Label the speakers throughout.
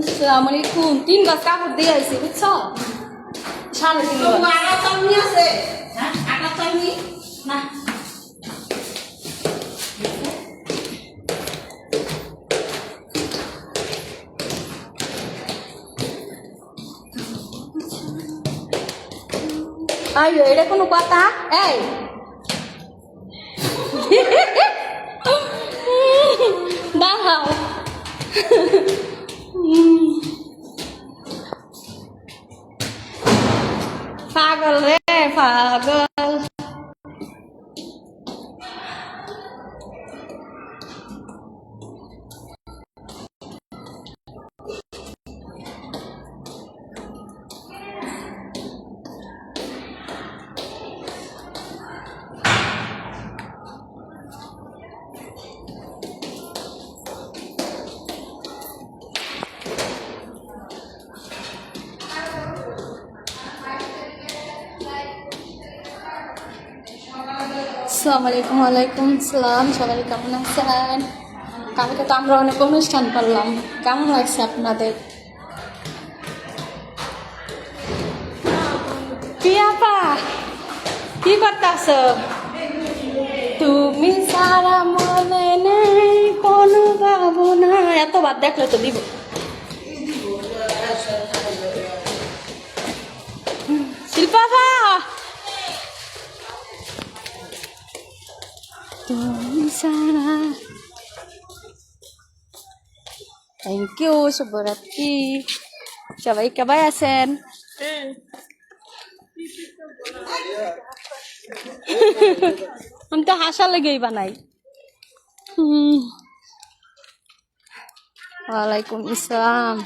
Speaker 1: আসসালামু আলাইকুম তিন গাছ কাপড় দিয়ে আইছি বুঝছ? সাড়ে তিন
Speaker 2: আটা চাউনি আছে? হ্যাঁ আটা চাউনি না।
Speaker 1: আইয়ো এটা কোনো কথা? এই। 妈好。嗯，发个泪，发个。আসসালামু আলাইকুম ওয়ালাইকুম আসসালাম। সবাই কেমন আছেন? কালকে তো আমরা অনেক অনুষ্ঠান করলাম। কেমন লাগছে আপনাদের? পিয়াপা কি করতেছ? তুমি সারা মনে নেই, কোনো ভাবনা। এতবার দেখলে তো দিব। তুমি সারা থ্যাংক ইউ শুভরাত্রি সবাই কেমন আছেন আমি তো হাসা লেগেই বানাই হুম। ওয়ালাইকুম আসসালাম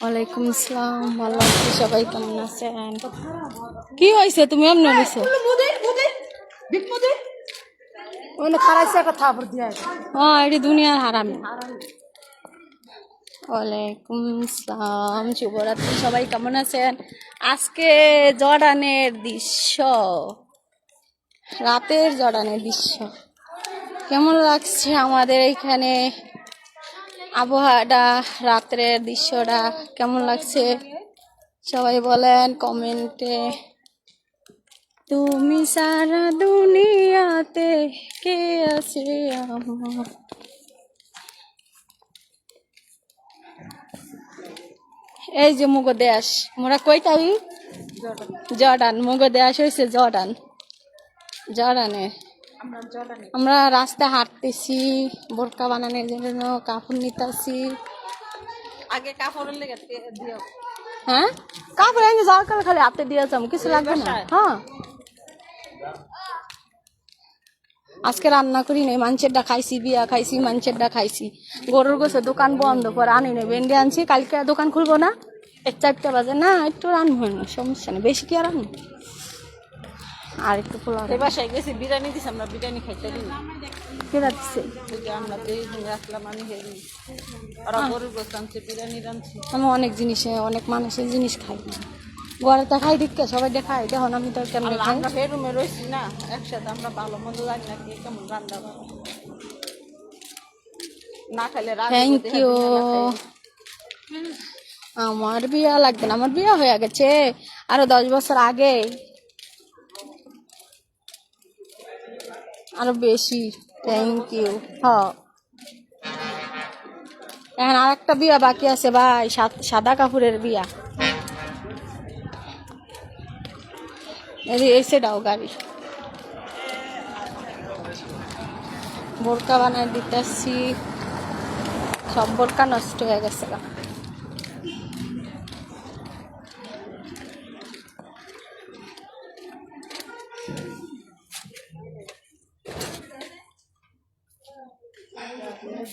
Speaker 1: ওয়ালাইকুম আসসালাম ভালো আছি সবাই কেমন আছেন? কি হয়েছে? তুমি এমনি হয়েছে?
Speaker 2: খারাইছে একটা থাপড় দিয়া
Speaker 1: হ্যাঁ এটি দুনিয়ার হারামি। ওয়ালাইকুম আসসালাম শুভরাত্রি সবাই কেমন আছেন? আজকে জর্ডানের দৃশ্য। রাতের জর্ডানের দৃশ্য। কেমন লাগছে আমাদের এইখানে আবহাওয়াটা, রাত্রের দৃশ্যটা কেমন লাগছে? সবাই বলেন কমেন্টে। তুমি সারা দুনিয়াতে কে আছে আমার? এই যে মুগ দেশ মোরা কইতাই জর্ডান। মুগ দেশ হয়েছে জর্ডান। জর্ডানে।
Speaker 2: আমরা
Speaker 1: রাস্তায় হাঁটতেছি বোরকা বানানোর জন্য কাপড় নিতেছি।
Speaker 2: আগে কাপড়ের লেগে দিও।
Speaker 1: হ্যাঁ? কাপড় এনে যাওয়ার কালে খালি হাতে দিয়েছাম কিছু লাগবে না। হ্যাঁ। আজকে রান্না করি নাই মাংসেরটা খাইছি বিয়া খাইছি মাংসেরটা খাইছি। গরুর গোছে দোকান বন্ধ করে আনি নেই ভেন্ডি আনছি কালকে দোকান খুলবো না? এক চারটা বাজে। না একটু রানবো না সমস্যা নেই বেশি কি আর আনব আর একটু পোলাও
Speaker 2: এই বাসায় গেছি বিরিয়ানি দিছি আমরা বিরিয়ানি খাইতে দিই। ওই যে আমরা দুই দিন রাখলাম আমি হেরি ওরা গরুর গোস্ত আনছে বিরিয়ানি রাঁধছি।
Speaker 1: আমি অনেক জিনিসে অনেক মানুষের জিনিস খাই। না ঘরে তো খাই দিকে সবাই দেখাই দেখুন আমি তো কেমন খাই?
Speaker 2: আমরা বেডরুমে রয়েছি না একসাথে আমরা ভালো মন্দ জানি না কে কেমন রান্না না খাইলে
Speaker 1: থ্যাংক ইউ আমার বিয়া লাগবে না আমার বিয়া হয়ে গেছে। আরও দশ বছর আগে আরও বেশি থ্যাংক ইউ হ এখন আর একটা বিয়া বাকি আছে ভাই সাদ- কাপড়ের বিয়া। এসে সেটাও গাড়ি। বোরকা বানায় দিতেছি। সব বোরকা নষ্ট হয়ে গেছে গা।